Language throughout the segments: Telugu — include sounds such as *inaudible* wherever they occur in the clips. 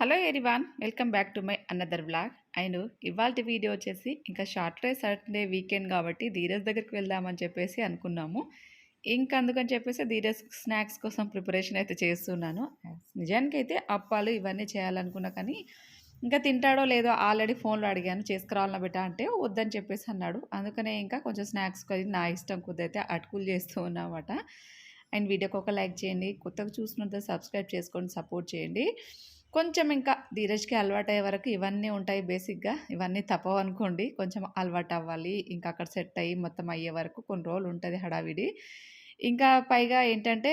Hello everyone welcome back to my another blog and ఇవాళ వీడియో వచ్చేసి ఇంకా సాటర్డే సాటర్డే వీకెండ్ కాబట్టి ధీరజ్ దగ్గరికి వెళ్దామని చెప్పేసి అనుకున్నాము. ఇంకా అందుకని చెప్పేసి ధీరజ్ స్నాక్స్ కోసం ప్రిపరేషన్ అయితే చేస్తున్నాను. నిజానికి అయితే అప్పాలు ఇవన్నీ చేయాలనుకున్నా కానీ ఇంకా తింటాడో లేదో ఆల్రెడీ ఫోన్లో అడిగాను చేసుకురావాలన్న బిడ్డ అంటే వద్దని చెప్పేసి అన్నాడు. అందుకనే ఇంకా కొంచెం స్నాక్స్ కొద్ది నా ఇష్టం కుదైతే అటుకులు చేస్తూ ఉన్నామాట. అండ్ వీడియోకి ఒక లైక్ చేయండి కొత్తగా చూసినంత సబ్స్క్రైబ్ చేసుకొని సపోర్ట్ చేయండి. కొంచెం ఇంకా ధీరజ్కి అలవాటు అయ్యే వరకు ఇవన్నీ ఉంటాయి బేసిక్గా. ఇవన్నీ తప్పవు అనుకోండి. కొంచెం అలవాటు అవ్వాలి ఇంకా అక్కడ సెట్ అయ్యి మొత్తం అయ్యే వరకు కొన్ని రోజులు ఉంటుంది హడావిడి. ఇంకా పైగా ఏంటంటే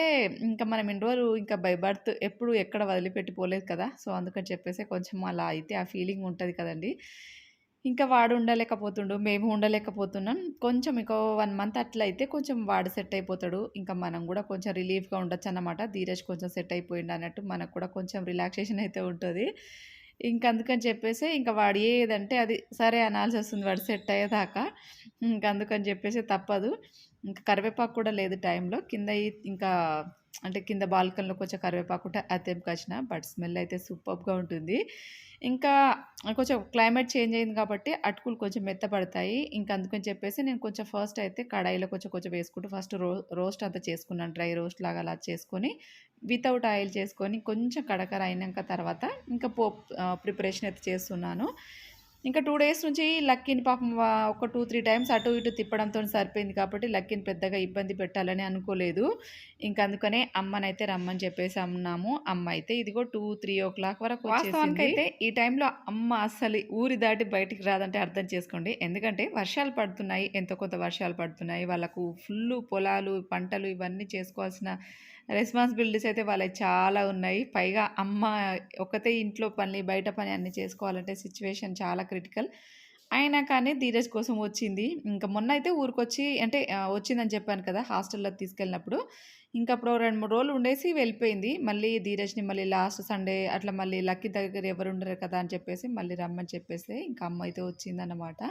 ఇంకా మనం ఇన్ని రోజులు ఇంకా బై బర్త్ ఎప్పుడు ఎక్కడ వదిలిపెట్టి పోలేదు కదా. సో అందుకని చెప్పేసి కొంచెం అలా అయితే ఆ ఫీలింగ్ ఉంటుంది కదండి. ఇంకా వాడు ఉండలేకపోతుండు మేము ఉండలేకపోతున్నాం. కొంచెం ఇంకో వన్ మంత్ అట్లా అయితే కొంచెం వాడు సెట్ అయిపోతాడు. ఇంకా మనం కూడా కొంచెం రిలీఫ్గా ఉండొచ్చు అన్నమాట. ధీరజ్ కొంచెం సెట్ అయిపోయింది అన్నట్టు మనకు కూడా కొంచెం రిలాక్సేషన్ అయితే ఉంటుంది. ఇంకా అందుకని చెప్పేసి ఇంకా వాడు ఏదంటే అది సరే అనాల్సి వస్తుంది వాడు సెట్ అయ్యేదాకా. ఇంకా అందుకని చెప్పేసి తప్పదు. ఇంకా కరివేపాకు కూడా లేదు టైంలో. కింద ఇంకా అంటే కింద బాల్కనీలో కొంచెం కరివేపాకు ఉంటే అది బట్ స్మెల్ అయితే సూపర్గా ఉంటుంది. ఇంకా కొంచెం క్లైమేట్ చేంజ్ అయింది కాబట్టి అటుకులు కొంచెం మెత్తపడతాయి. ఇంకా అందుకని చెప్పేసి నేను కొంచెం ఫస్ట్ అయితే కడాయిలో కొంచెం కొంచెం వేసుకుంటూ ఫస్ట్ రో రోస్ట్ అంతా చేసుకున్నాను. డ్రై రోస్ట్ లాగా అలా చేసుకొని వితౌట్ ఆయిల్ చేసుకొని కొంచెం కడకర అయినాక తర్వాత ఇంకా పోప్ ప్రిపరేషన్ అయితే చేస్తున్నాను. ఇంకా టూ డేస్ నుంచి లక్కీని పాపం ఒక టూ త్రీ టైమ్స్ అటు ఇటు తిప్పడంతో సరిపోయింది కాబట్టి లక్కీని పెద్దగా ఇబ్బంది పెట్టాలని అనుకోలేదు. ఇంకా అందుకనే అమ్మనైతే రమ్మని చెప్పేసి అన్నాము. అమ్మ అయితే ఇదిగో టూ త్రీ ఓ క్లాక్ వరకు వాస్తవానికి అయితే ఈ టైంలో అమ్మ అస్సలు ఊరి దాటి బయటికి రాదంటే అర్థం చేసుకోండి. ఎందుకంటే వర్షాలు పడుతున్నాయి ఎంతో కొంత వర్షాలు పడుతున్నాయి. వాళ్ళకు ఫుల్ పొలాలు పంటలు ఇవన్నీ చేసుకోవాల్సిన రెస్పాన్సిబిలిటీస్ అయితే వాళ్ళకి చాలా ఉన్నాయి. పైగా అమ్మ ఒకతే ఇంట్లో పని బయట పని అన్నీ చేసుకోవాలంటే సిచ్యువేషన్ చాలా క్రిటికల్. అయినా కానీ ధీరజ్ కోసం వచ్చింది. ఇంకా మొన్న అయితే ఊరికొచ్చి అంటే వచ్చిందని చెప్పాను కదా హాస్టల్లో తీసుకెళ్ళినప్పుడు. ఇంకా అప్పుడు రెండు మూడు రోజులు ఉండేసి వెళ్ళిపోయింది. మళ్ళీ ధీరజ్ని మళ్ళీ లాస్ట్ సండే అట్లా మళ్ళీ లక్కీ దగ్గర ఎవరు ఉండరు కదా అని చెప్పేసి మళ్ళీ రమ్మని చెప్పేసి ఇంకా అమ్మ అయితే వచ్చిందన్నమాట.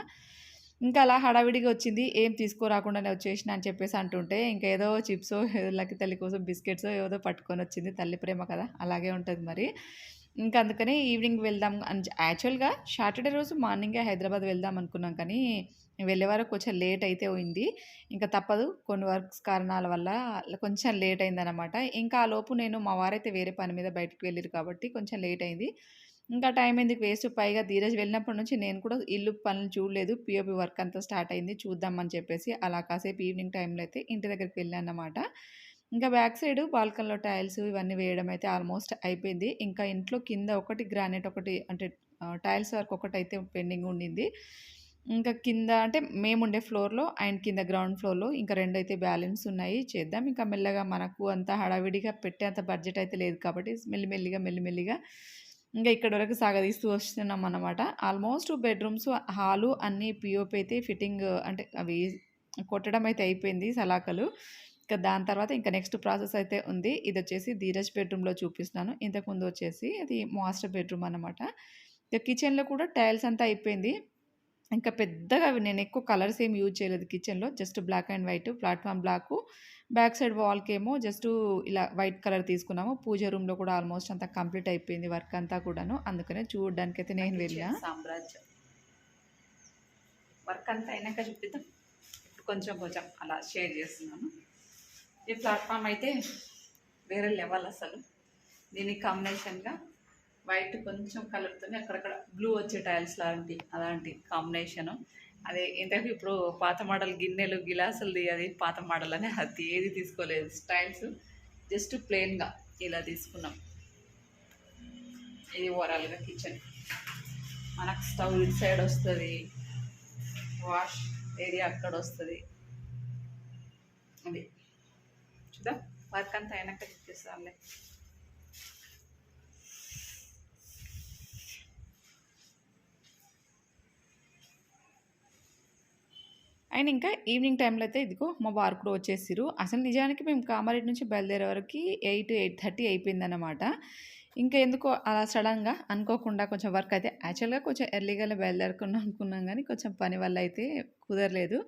ఇంకా అలా హడావిడిగా వచ్చింది ఏం తీసుకోరాకుండానే వచ్చేసిన అని చెప్పేసి అంటుంటే ఇంకా ఏదో చిప్స్ లక్కి తల్లి కోసం బిస్కెట్స్ ఏదో పట్టుకొని వచ్చింది తల్లి ప్రేమ కదా అలాగే ఉంటుంది మరి. ఇంకా అందుకని ఈవినింగ్ వెళ్దాం అని యాక్చువల్గా సాటర్డే రోజు మార్నింగే హైదరాబాద్ వెళ్దాం అనుకున్నాం కానీ వెళ్ళే వరకు కొంచెం లేట్ అయితే పోయింది. ఇంకా తప్పదు కొన్ని వర్క్స్ కారణాల వల్ల కొంచెం లేట్ అయిందనమాట ఇంకా ఆ లోపు నేను మా వారైతే వేరే పని మీద బయటకు వెళ్ళారు కాబట్టి కొంచెం లేట్ అయింది. ఇంకా టైం ఎందుకు వేస్ట్? పైగా ధీరజ్ వెళ్ళినప్పటి నుంచి నేను కూడా ఇల్లు పనులు చూడలేదు. పిఓపి వర్క్ అంతా స్టార్ట్ అయింది. చూద్దామని చెప్పేసి అలా కాసేపు ఈవినింగ్ టైంలో అయితే ఇంటి దగ్గరికి వెళ్ళాను అన్నమాట ఇంకా బ్యాక్ సైడ్ బాల్కన్లో టైల్స్ ఇవన్నీ వేయడం అయితే ఆల్మోస్ట్ అయిపోయింది. ఇంకా ఇంట్లో కింద ఒకటి గ్రానైట్ ఒకటి అంటే టైల్స్ వర్క్ ఒకటి అయితే పెండింగ్ ఉండింది. ఇంకా కింద అంటే మేము ఉండే ఫ్లోర్లో అండ్ కింద గ్రౌండ్ ఫ్లోర్లో ఇంకా రెండు అయితే బ్యాలెన్స్ ఉన్నాయి. చేద్దాం. ఇంకా మెల్లగా మనకు అంత హడావిడిగా పెట్టేంత బడ్జెట్ అయితే లేదు కాబట్టి మెల్లిమెల్లిగా మెల్లిమెల్లిగా ఇంకా ఇక్కడ వరకు సాగదీస్తూ వస్తున్నాం అన్నమాట. ఆల్మోస్ట్ బెడ్రూమ్స్ హాలు అన్నీ పిఓపి అయితే ఫిట్టింగ్ అంటే అవి కొట్టడం అయితే అయిపోయింది సలాకలు. ఇంకా దాని తర్వాత ఇంకా నెక్స్ట్ ప్రాసెస్ అయితే ఉంది. ఇది వచ్చేసి ధీరజ్ బెడ్రూమ్లో చూపిస్తున్నాను. ఇంతకుముందు వచ్చేసి అది మాస్టర్ బెడ్రూమ్ అన్నమాట. ఇక కిచెన్లో కూడా టైల్స్ అంతా అయిపోయింది. ఇంకా పెద్దగా నేను ఎక్కువ కలర్స్ ఏం యూజ్ చేయలేదు కిచెన్లో. Just black and white platform black. Back side వాల్కి ఏమో జస్ట్ ఇలా వైట్ కలర్ తీసుకున్నాము. పూజ రూమ్లో కూడా ఆల్మోస్ట్ అంతా కంప్లీట్ అయిపోయింది వర్క్ అంతా కూడాను. అందుకనే చూడడానికి అయితే నేను వెళ్ళా సామ్రాజ్యం. వర్క్ అంతా అయినాక చూపిద్దాం. కొంచెం కొంచెం అలా షేర్ చేస్తున్నాను. ఈ ప్లాట్ఫామ్ అయితే వేరే లెవెల్ అసలు. దీనికి కాంబినేషన్గా వైట్ కొంచెం కలర్తోనే అక్కడక్కడ బ్లూ వచ్చే టైల్స్ లాంటి అలాంటి కాంబినేషను అదే ఇంతకు ఇప్పుడు పాత మోడల్ గిన్నెలు గిలాసులది అది పాత మోడల్ అని అది ఏది తీసుకోలేదు. స్టైల్స్ జస్ట్ ప్లెయిన్గా ఇలా తీసుకున్నాం. ఇది ఓవరాల్గా కిచెన్ మనకు స్టవ్ ఇటు సైడ్ వస్తుంది. వాష్ ఏరియా అక్కడ వస్తుంది. అది. చూద్దాం. వర్క్ అంతా అయినాక చూపిస్తానులే. అండ్ ఇంకా ఈవినింగ్ టైంలో అయితే ఇదిగో మా వారు కూడా వచ్చేసారు అసలు నిజానికి మేము కామారెడ్డి నుంచి బయలుదేరే వరకు ఎయిట్ ఎయిట్ థర్టీ అయిపోయిందన్నమాట. ఇంకా ఎందుకో అలా సడన్గా అనుకోకుండా కొంచెం వర్క్ అయితే యాక్చువల్గా కొంచెం ఎర్లీగానే బయలుదేరకుండా అనుకున్నాం కానీ కొంచెం పని వల్ల అయితే కుదరలేదు.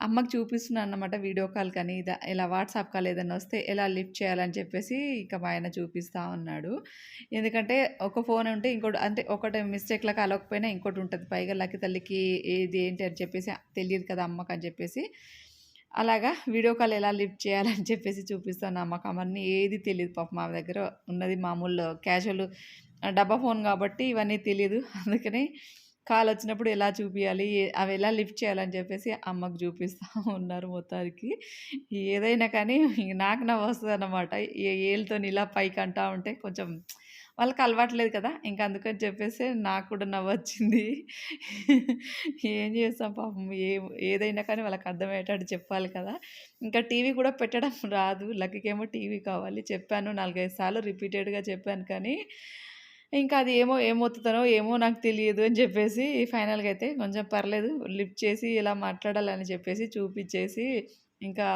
అమ్మకి చూపిస్తున్నాను అన్నమాట వీడియో కాల్ కానీ ఇదా ఇలా వాట్సాప్ కాల్ ఏదైనా వస్తే ఎలా లిఫ్ట్ చేయాలని చెప్పేసి ఇక మా ఆయన చూపిస్తా ఉన్నాడు. ఎందుకంటే ఒక ఫోన్ ఉంటే ఇంకోటి అంటే ఒకటి మిస్టేక్‌లా కలవకపోయినా ఇంకోటి ఉంటుంది పైగా లక్కి తల్లికి ఏది ఏంటి అని చెప్పేసి తెలియదు కదా అమ్మకని చెప్పేసి. అలాగా వీడియో కాల్ ఎలా లిఫ్ట్ చేయాలని చెప్పేసి చూపిస్తాను అమ్మకు. అవన్నీ ఏది తెలియదు పాపం మా దగ్గర ఉన్నది మామూలు క్యాజువల్ డబ్బా ఫోన్ కాబట్టి ఇవన్నీ తెలియదు అందుకని కాల్ వచ్చినప్పుడు ఎలా చూపించాలి అవి ఎలా లిఫ్ట్ చేయాలని చెప్పేసి అమ్మకు చూపిస్తా *laughs* ఉన్నారు మొత్తానికి. ఏదైనా కానీ నాకు నవ్వు వస్తుంది అన్నమాట ఏళ్ళతోని ఇలా పైకి అంటా ఉంటే కొంచెం వాళ్ళకి అలవాట్లేదు కదా! ఇంక అందుకని చెప్పేసి నాకు కూడా నవ్వొచ్చింది. ఏం చేస్తాం పాపం ఏ ఏదైనా కానీ వాళ్ళకి అర్థమయ్యేటట్టు చెప్పాలి కదా! ఇంకా టీవీ కూడా పెట్టడం రాదు. లక్కీకేమో టీవీ కావాలి. చెప్పాను 4, 5 సార్లు రిపీటెడ్‌గా చెప్పాను కానీ, ఇంకా అది ఏమో ఏమొత్తుతానో ఏమో నాకు తెలియదు అని చెప్పేసి ఫైనల్‌గా అయితే కొంచెం పర్లేదు లిఫ్ట్ చేసి ఇలా మాట్లాడాలని చెప్పేసి చూపించేసి ఇంకా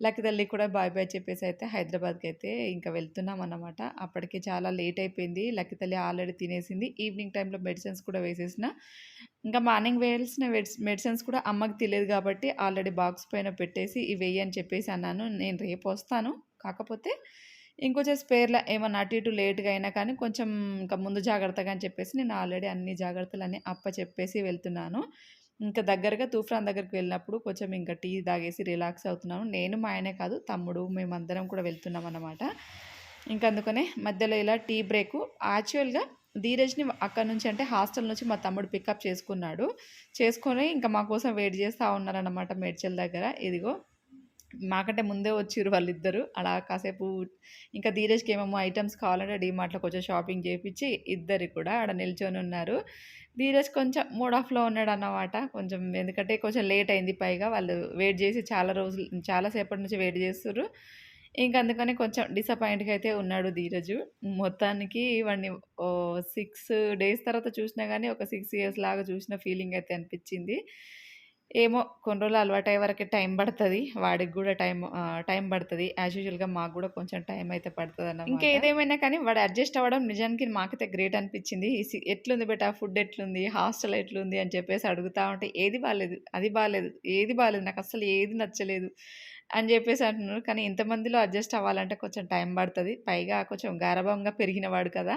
లక్కీ తల్లి కూడా బాయ్ బాయ్ చెప్పేసి అయితే హైదరాబాద్కి అయితే ఇంకా వెళ్తున్నాం అన్నమాట అప్పటికి చాలా లేట్ అయిపోయింది. లక్క తల్లి ఆల్రెడీ తినేసింది. ఈవినింగ్ టైంలో మెడిసిన్స్ కూడా వేసేసిన. ఇంకా మార్నింగ్ వేయాల్సిన మెడిసిన్స్ కూడా అమ్మకి తెలియదు కాబట్టి ఆల్రెడీ బాక్స్ పైన పెట్టేసి ఇవి అని చెప్పేసి అన్నాను. నేను రేపు వస్తాను. కాకపోతే ఇంకొచ్చేసి స్పేర్లో ఏమన్నా అటు ఇటు లేట్‌గా అయినా కానీ కొంచెం ఇంకా ముందు జాగ్రత్తగా అని చెప్పేసి నేను ఆల్రెడీ అన్ని జాగ్రత్తలన్నీ అప్పచెప్పేసి వెళ్తున్నాను. ఇంకా దగ్గరగా తూఫాన్ దగ్గరికి వెళ్ళినప్పుడు కొంచెం ఇంకా టీ తాగేసి రిలాక్స్ అవుతున్నాను. నేను మా ఆయనే కాదు తమ్ముడు మేమందరం కూడా వెళ్తున్నామన్నమాట. ఇంక అందుకనే మధ్యలో ఇలా టీ బ్రేకు యాక్చువల్‌గా ధీరజ్‌ని అక్కడి నుంచి అంటే హాస్టల్ నుంచి మా తమ్ముడు పికప్ చేసుకున్నాడు. చేసుకొని ఇంకా మా కోసం వెయిట్ చేస్తూ ఉన్నారన్నమాట మేడ్చల్ దగ్గర. ఇదిగో మాకంటే ముందే వచ్చిర్రు వాళ్ళిద్దరు. అలా కాసేపు ఇంకా ధీరజ్‌కి ఏమేమో ఐటమ్స్ కావాలంటే డీమార్ట్‌లో కొంచెం షాపింగ్ చేయించి ఇద్దరు కూడా ఆడ నిల్చొని ఉన్నారు ధీరజ్ కొంచెం మూడ్ ఆఫ్‌లో ఉన్నాడన్నమాట. కొంచెం ఎందుకంటే కొంచెం లేట్ అయింది పైగా వాళ్ళు వెయిట్ చేసి చాలా రోజులు చాలాసేపటి నుంచి వెయిట్ చేస్తుర్రు. ఇంకా అందుకని కొంచెం డిసప్పాయింట్‌గా అయితే ఉన్నాడు ధీరజు. మొత్తానికి వాడిని సిక్స్ డేస్ తర్వాత చూసినా కానీ ఒక సిక్స్ ఇయర్స్ లాగా చూసిన ఫీలింగ్ అయితే అనిపించింది ఏమో కొన్ని రోజులు అలవాటయ్యే వరకు టైం పడుతుంది వాడికి కూడా టైం టైం పడుతుంది యాజ్ యూజువల్‌గా మాకు కూడా కొంచెం టైం అయితే పడతదన్నమాట. ఇంకా ఏదేమైనా కానీ వాడు అడ్జస్ట్ అవ్వడం నిజానికి మాకైతే గ్రేట్ అనిపించింది సి "ఎట్లుంది బెట ఫుడ్ ఎట్లుంది? హాస్టల్ ఎట్లుంది?" అని చెప్పేసి అడుగుతా ఉంటే "ఏది బాగాలేదు అది బాగాలేదు ఏది బాగాలేదు నాకు అసలు ఏది నచ్చలేదు" అని చెప్పేసి అంటున్నారు. కానీ ఇంతమందిలో అడ్జస్ట్ అవ్వాలంటే కొంచెం టైం పడుతుంది పైగా కొంచెం గారాబంగా పెరిగినవాడు కదా!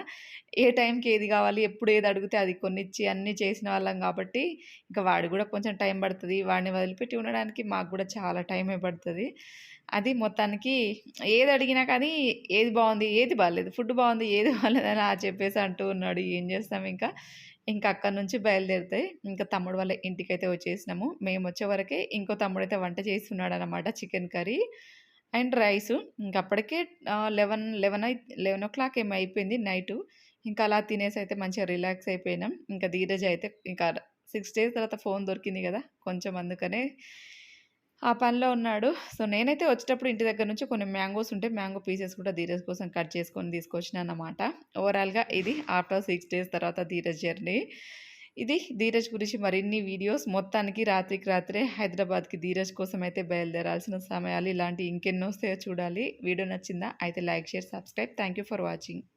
ఏ టైంకి ఏది కావాలి, ఎప్పుడు ఏది అడిగితే అది కొనిచ్చి అన్నీ చేసిన వాళ్ళం కాబట్టి ఇంకా వాడు కూడా కొంచెం టైం పడుతుంది వాడిని వదిలిపెట్టి ఉండడానికి మాకు కూడా చాలా టైమే పడుతుంది అది మొత్తానికి ఏది అడిగినా కానీ ఏది బాగుంది ఏది బాగాలేదు ఫుడ్ బాగుంది ఏది బాగాలేదు అని ఆ చెప్పేసి అంటూ ఉన్నాడు. ఏం చేస్తాం ఇంకా. ఇంకా అక్కడి నుంచి బయలుదేరితే ఇంకా తమ్ముడు వాళ్ళ ఇంటికైతే వచ్చేసినాము. మేము వచ్చేవరకే ఇంకో తమ్ముడైతే వంట చేస్తున్నాడనమాట చికెన్ కర్రీ అండ్ రైసు. ఇంక అప్పటికే ఆహ్, 11, 11 అయి 11:00 ఏమో అయిపోయింది నైట్ ఇంకా అలా తినేసి అయితే మంచిగా రిలాక్స్ అయిపోయినాం. ఇంకా ధీరజ్ అయితే ఇంకా సిక్స్ డేస్ తర్వాత ఫోన్ దొరికింది కదా కొంచెం అందుకనే ఆ పనిలో ఉన్నాడు. సో, నేనైతే వచ్చేటప్పుడు ఇంటి దగ్గర నుంచి కొన్ని మ్యాంగోస్ ఉంటే మ్యాంగో పీసెస్ కూడా ధీరజ్ కోసం కట్ చేసుకొని తీసుకొచ్చినానన్నమాట. ఓవరాల్‌గా ఇది ఆఫ్టర్ సిక్స్ డేస్ తర్వాత ధీరజ్ జర్నీ. ఇది ధీరజ్ గురించి మరిన్ని వీడియోస్ మొత్తానికి రాత్రికి రాత్రే హైదరాబాద్‌కి ధీరజ్ కోసం అయితే బయలుదేరాల్సిన సమయాలు ఇలాంటి ఇంకెన్నొస్తాయో చూడాలి. వీడియో నచ్చిందా? అయితే like, share, subscribe. Thank you for watching.